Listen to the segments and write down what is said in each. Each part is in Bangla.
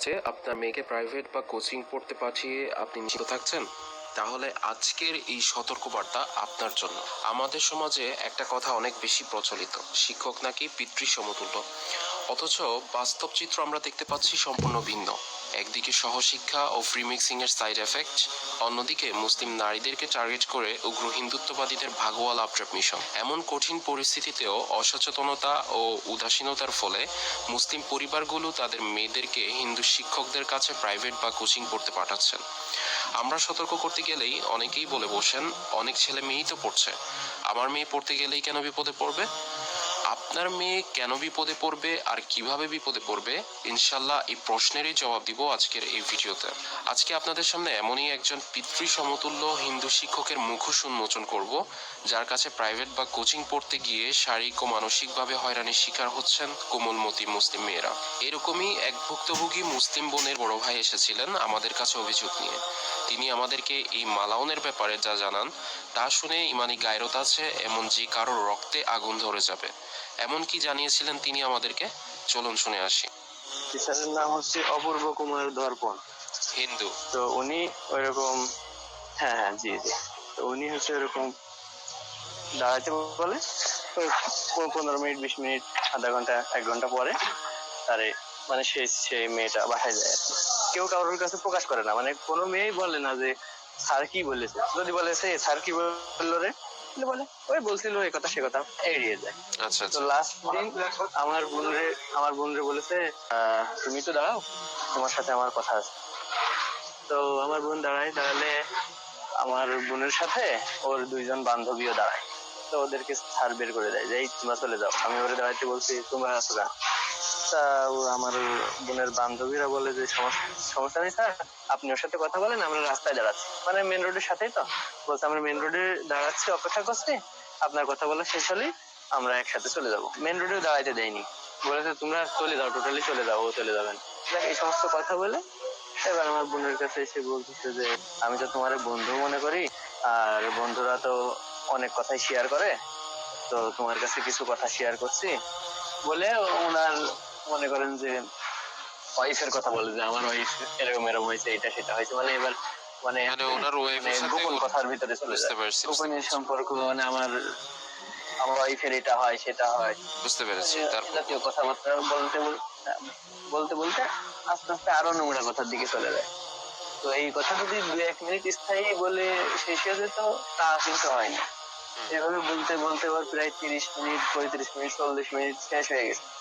যে আপনার মেয়েকে প্রাইভেট বা কোচিং পড়তে পাঠিয়ে আপনি নিশ্চিত থাকছেন? তাহলে আজকের এই সতর্কবার্তা আপনার জন্য। আমাদের সমাজে একটা কথা অনেক বেশি প্রচলিত, শিক্ষক নাকি পিতৃ সমতুল্য। অথচ বাস্তব চিত্র আমরা দেখতে পাচ্ছি সম্পূর্ণ ভিন্ন। একদিকে সহশিক্ষা ও ফ্রি মিক্সিং এর সাইড এফেক্ট অন্যদিকে মুসলিম নারীদেরকে টার্গেট করে উগ্র হিন্দুত্ববাদীদের ভাগওয়াল আপট্রাপ মিশন এমন কঠিন পরিস্থিতিতেও অসচেতনতা ও উদাসীনতার ফলে মুসলিম পরিবারগুলো তাদের মেয়েদেরকে হিন্দু শিক্ষকদের কাছে প্রাইভেট বা কোচিং পড়তে পাঠাচ্ছেন। আমরা সতর্ক করতে গেলেই অনেকেই বলে বসেন, অনেক ছেলে মেয়েই তো পড়ছে। আমার মেয়ে পড়তে গেলেই কেন বিপদে পড়বে? আপনার মেয়ে কেন বিপদে পড়বে আর কীভাবে বিপদে পড়বে? ইনশাল্লাহ এই প্রশ্নেরই জবাব দিব আজকের এই ভিডিওতে। আজকে আপনাদের সামনে এমনই একজন পিতৃ সমতুল্য হিন্দু শিক্ষকের মুখোশ উন্মোচন করব, যার কাছে প্রাইভেট বা কোচিং পড়তে গিয়ে শারীরিক ও মানসিকভাবে হয়রানির শিকার হচ্ছেন কোমলমতি মুসলিম মেয়েরা। এরকমই এক ভুক্তভোগী মুসলিম বোনের বড় ভাই এসেছিলেন আমাদের কাছে অভিযোগ নিয়ে। তিনি আমাদেরকে এই মালাউনের ব্যাপারে যা জানান, তা শুনে ইমানি গায়রত আছে, এমন যে কারোর রক্তে আগুন ধরে যাবে। এমন কি জানিয়েছিলেন তিনি আমাদেরকে? চলুন শুনে আসি। টিচারের নাম হচ্ছে অপূর্ব কুমার দর্পণ। হিন্দু। তো উনি ওইরকম হ্যাঁ হ্যাঁ জি জি। তো উনি হচ্ছে ওইরকম দাঁড়াতে বলে পনেরো মিনিট বিশ মিনিট আধা ঘণ্টা এক ঘণ্টা পরে তারে মানে সেই সেই মেয়েটা বাসায় যায় আর কি। কেউ কারোর কাছে প্রকাশ করে না মানে কোনো মেয়েই বলে না যে স্যার কি বলেছে? যদি বলে সে স্যার কি বলল রে? বলে? ওই বলছিল এই কথা সে কথা এড়িয়ে যায়। আচ্ছা তো আচ্ছা লাস্ট দিন আমার বোনরে আমার বোনরে বলেছে তুমি তো দাঁড়াও তোমার সাথে আমার কথা আছে। তো আমার বোন দাঁড়ায় তাহলে আমার বোনের সাথে ওর দুইজন বান্ধবীও দাঁড়ায়। তো ওদেরকে ছাড় বের করে দেয় যে এই তোমরা চলে যাও। আমি ওরে দাঁড়াইতে বলছি তোমরা আসো কেন? তা আমার বোনের বান্ধবীরা বলে যে সমস্যা নেই স্যার, আপনি ওর সাথে কথা বলেন, আমরা রাস্তায় দাঁড়াচ্ছি। মানে মেন রোডের সাথেই তো। বলছে, আমরা মেন রোডে দাঁড়াচ্ছি, অপেক্ষা করছি, আপনার কথা বলা শেষ হলেই আমরা একসাথে চলে যাব। মেন রোডেও দাঁড়াইতে দেয়নি। বলেছে, তোমরা চলে যাও টোটালি চলে যাও, ও চলে যাবেন এই সমস্ত কথা বলে, এবার আমার বোনের কাছে এসে বলতেছে যে, আমি তো তোমার বন্ধু মনে করি, আর বন্ধুরা তো অনেক কথাই শেয়ার করে, তো তোমার কাছে কিছু কথা শেয়ার করছি। বলে ওনার মনে করেন যে ওয়াইফের কথা বলে যে আমার ওয়াইফ এরকম এরকম হয়েছে এটা সেটা হয়েছে। মানে এবার মানে মানে ওনার মানে ওয়াইফের সাথে গোপন কথার ভিতরে চলে যায়। গোপনীয় সম্পর্ক মানে আমার আমার ওয়াইফের এটা হয় সেটা হয়। বুঝতে পেরেছি তারপর? জাতীয় কথাবার্তা বলতে বল- বলতে বলতে আস্তে আস্তে আরও নোংরা কথার দিকে চলে যায়। তো এই কথা যদি দু এক মিনিট স্থায়ী বলে শেষ হয়ে যেত তা কিন্তু হয়নি এভাবে বলতে বলতে ওর প্রায় তিরিশ মিনিট পঁয়ত্রিশ মিনিট চল্লিশ মিনিট শেষ হয়ে গেছে।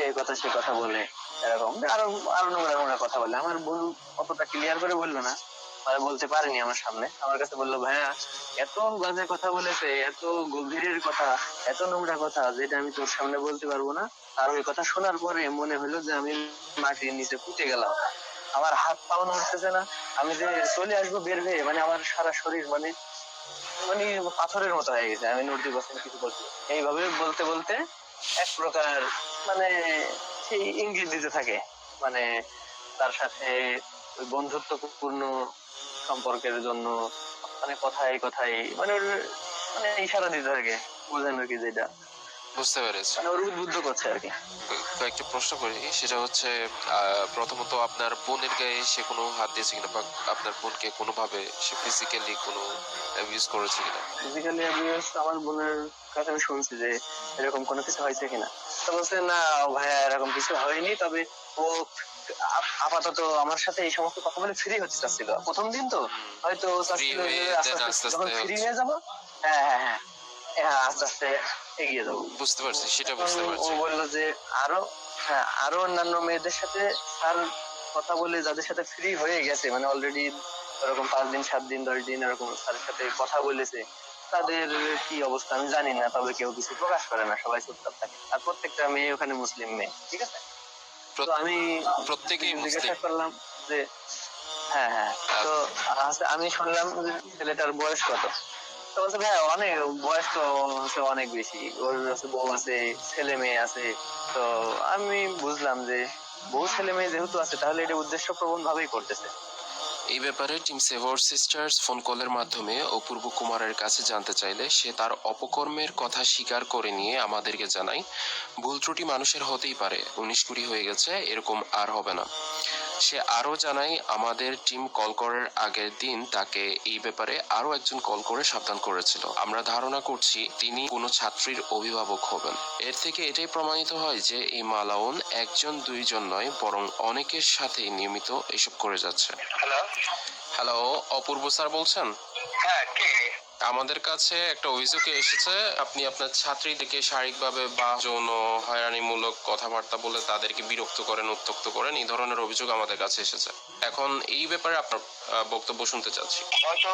এই কথা সে কথা বলে, এরকম। আরও আরও নোংরা নোংরা কথা বলে। আমার বোন অতটা ক্লিয়ার করে বলল না। মানে বলতে পারেনি আমার সামনে। আমার কাছে বলল, ভাইয়া, এত বাজে কথা বলেছে, এত গভীরের কথা, এত নোংরা কথা যেটা আমি তোর সামনে বলতে পারব না। আর ওই কথা শোনার পরে মনে হলো যে আমি মাটির নিচে পুঁতে গেলাম। আমার হাত পাও নড়তেছে না। আমি যে চলে আসব বের হয়ে মানে আমার সারা শরীর মানে মানে পাথরের মতো হয়ে গেছে। আমি নড়তে পারছি কিছু বলতে। এইভাবে বলতে বলতে এক প্রকার মানে সেই ইঙ্গিত দিতে থাকে। মানে তার সাথে ওই বন্ধুত্বপূর্ণ সম্পর্কের জন্য মানে কথায় কথায় মানে ওর মানে ইশারা দিতে থাকে। বোঝেন আর কি যেটা? বুঝতে পেরেছি। মানে ওর উদ্বুদ্ধ করছে আর কি। কয়েকটা প্রশ্ন করি। সেটা হচ্ছে প্রথমত আপনার বোনের গায়ে সে কোনো হাত দিয়েছে কিনা বা আপনার বোনকে কোনোভাবে সে ফিজিক্যালি কোনো অ্যাবিউজ করেছে কিনা? ফিজিক্যালি অ্যাবিউজ আমার বোনের কাছে আমি শুনছি যে এরকম কোনো কিছু হয়েছে কিনা। তো বলছে না ভাইয়া এরকম কিছু হয়নি। তবে ও আপাতত আমার সাথে এই সমস্ত কথা বলে ফ্রি হতে চাচ্ছিল। প্রথম দিন তো হয়তো হয়ে যখন ফ্রি হয়ে যাব হ্যাঁ হ্যাঁ হ্যাঁ। হ্যাঁ আস্তে আস্তে এগিয়ে যাব। বুঝতে পারছি সেটা বুঝতে ও বলল যে আরও হ্যাঁ আরও অন্যান্য মেয়েদের সাথে স্যার কথা বলে যাদের সাথে ফ্রি হয়ে গেছে মানে অলরেডি এরকম পাঁচ দিন সাত দিন দশ দিন এরকম স্যারের সাথে কথা বলেছে তাদের কি অবস্থা আমি জানি না তবে কেউ কিছু প্রকাশ করে না সবাই চুপচাপ থাকে। আর প্রত্যেকটা মেয়ে ওখানে মুসলিম মেয়ে ঠিক আছে? তো আমি প্রত্যেকেই জিজ্ঞাসা করলাম যে হ্যাঁ হ্যাঁ তো আমি শুনলাম ছেলেটার বয়স কত? ভাই, অনেক বয়স তো অনেক বেশি। ওর হচ্ছে বউ আছে, ছেলে মেয়ে আছে। তো আমি বুঝলাম যে বউ, ছেলে মেয়ে যেহেতু আছে, তাহলে এটা উদ্দেশ্য প্রবণ ভাবেই করতেছে। এই ব্যাপারে টিম সেভর সিস্টার্স ফোন কলের মাধ্যমে অপূর্ব কুমারের কাছে জানতে চাইলে সে তার অপকর্মের কথা স্বীকার করে নিয়ে আমাদেরকে জানায়। ভুল ত্রুটি মানুষের হতেই পারে। উনিশ কুড়ি হয়ে গেছে, এরকম আর হবে না। সে আরও জানায় আমাদের টিম কল করার আগের দিন তাকে এই ব্যাপারে আরও একজন কল করে সাবধান করেছিল। আমরা ধারণা করছি তিনি কোনো ছাত্রীর অভিভাবক হবেন। এর থেকে এটাই প্রমাণিত হয় যে এই মালাউন একজন দুইজন নয় বরং অনেকের সাথেই নিয়মিত এসব করে যাচ্ছে। হ্যালো অপূর্ব স্যার বলছেন? হ্যাঁ আমাদের কাছে একটা অভিযোগ এসেছে। আপনি আপনার ছাত্রীদেরকে শারীরিকভাবে বা যৌন হয়রানিমূলক কথাবার্তা বলে তাদেরকে বিরক্ত করেন উত্তক্ত করেন এই ধরনের অভিযোগ আমাদের কাছে এসেছে। এখন এই ব্যাপারে আপনার বক্তব্য শুনতে চাচ্ছি। হয়তো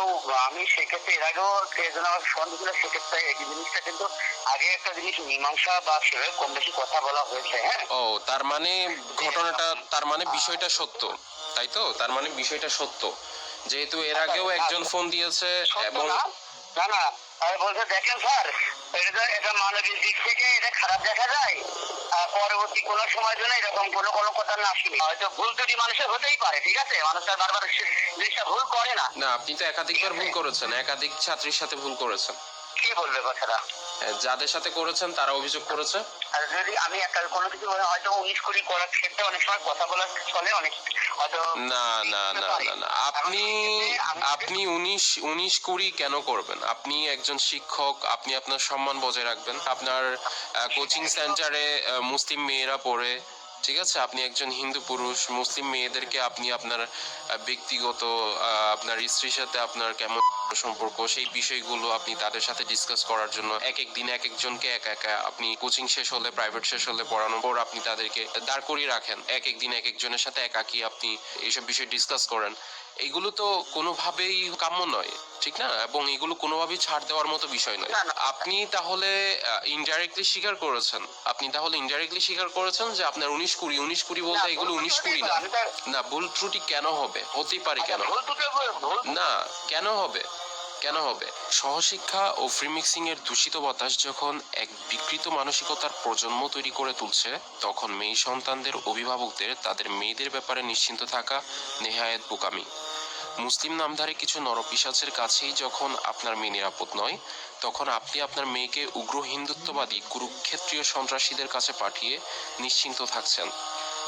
আমি সেক্ষেত্রে এর আগেও সেজন্য আমার ফোন দিয়েছিল সেক্ষেত্রে এই জিনিসটা কিন্তু আগে একটা জিনিস মীমাংসা বা সেভাবে কম বেশি কথা বলা হয়েছে হ্যাঁ? ও তার মানে ঘটনাটা তার মানে বিষয়টা সত্য তাই তো? তার মানে বিষয়টা সত্য। যেহেতু এর আগেও একজন ফোন দিয়েছে এবং না না আমি বলতে দেখেন স্যার এটা এটা মানবিক দিক থেকে এটা খারাপ দেখা যায় আর পরবর্তী কোনো সময়ের জন্য এরকম কোনো কোনো কথা না শুনি। হয়তো ভুল ত্রুটি মানুষের হতেই পারে ঠিক আছে? মানুষ বারবার জিনিসটা ভুল করে না। না আপনি তো একাধিকবার ভুল করেছেন একাধিক ছাত্রীর সাথে ভুল করেছেন। কে বলবে কথাটা? যাদের সাথে করেছেন তারা অভিযোগ করেছে? আর যদি আমি একটা কোনো কিছু হয়তো উনিশ কুড়ি করার ক্ষেত্রে অনেক সময় কথা বলার চলে অনেক না না না না না। আপনি আপনি উনিশ উনিশ কুড়ি কেন করবেন? আপনি একজন শিক্ষক আপনি আপনার সম্মান বজায় রাখবেন। আপনার কোচিং সেন্টারে মুসলিম মেয়েরা পড়ে ঠিক আছে? আপনি একজন হিন্দু পুরুষ মুসলিম মেয়েদেরকে আপনি আপনার ব্যক্তিগত আপনার স্ত্রীর সাথে আপনার কেমন সম্পর্ক সেই বিষয়গুলো আপনি তাদের সাথে ডিসকাস করার জন্য এক এক দিন এক একজনকে এক একা আপনি কোচিং শেষ হলে প্রাইভেট শেষ হলে পড়ানোর পর আপনি তাদেরকে দাঁড় করিয়ে রাখেন। এক এক দিন এক একজনের সাথে একাকি আপনি এইসব বিষয় ডিসকাস করেন। এগুলো তো কোনোভাবেই কাম্য নয় ঠিক না? এবং এগুলো কোনোভাবেই ছাড় দেওয়ার মতো বিষয় নয়। আপনি তাহলে ইনডাইরেক্টলি স্বীকার করেছেন। আপনি তাহলে ইনডাইরেক্টলি স্বীকার করেছেন যে আপনার উনিশ কুড়ি উনিশ কুড়ি বলতে এগুলো উনিশ কুড়ি না। না ভুল ত্রুটি কেন হবে? হতেই পারে কেন? ভুল ত্রুটি ভুল না কেন হবে? কেন হবে? সহশিক্ষা ও ফ্রি মিক্সিং এর দূষিত বাতাস যখন এক বিকৃত মানসিকতার প্রজন্ম তৈরি করে তুলছে, তখন মেয়ে সন্তানদের অভিভাবকদের, তাদের মেয়েদের ব্যাপারে নিশ্চিন্ত থাকা নেহায়েত বোকামি। মুসলিম নামধারী কিছু নরপিসাচের কাছেই যখন আপনার মেয়ে নিরাপদ নয়, তখন আপনি আপনার মেয়েকে উগ্র হিন্দুত্ববাদী কুরুক্ষেত্রীয় সন্ত্রাসীদের কাছে পাঠিয়ে নিশ্চিন্ত থাকছেন।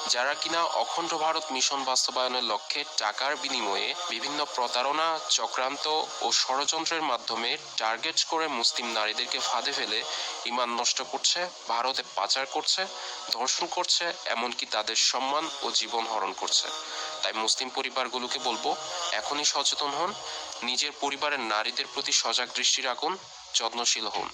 যারা কিনা অখণ্ড ভারত মিশন বাস্তবায়নের লক্ষ্যে টাকার বিনিময়ে বিভিন্ন প্রতারণা, চক্রান্ত ও ষড়যন্ত্রের মাধ্যমে টার্গেট করে মুসলিম নারীদেরকে ফাঁদে ফেলে ইমান নষ্ট করছে, ভারতে পাচার করছে, ধর্ষণ করছে, এমনকি তাদের সম্মান ও জীবন হরণ করছে। তাই মুসলিম পরিবারগুলোকে বলব, এখনই সচেতন হন, নিজের পরিবারের নারীদের প্রতি সজাগ দৃষ্টি রাখুন, যত্নশীল হন।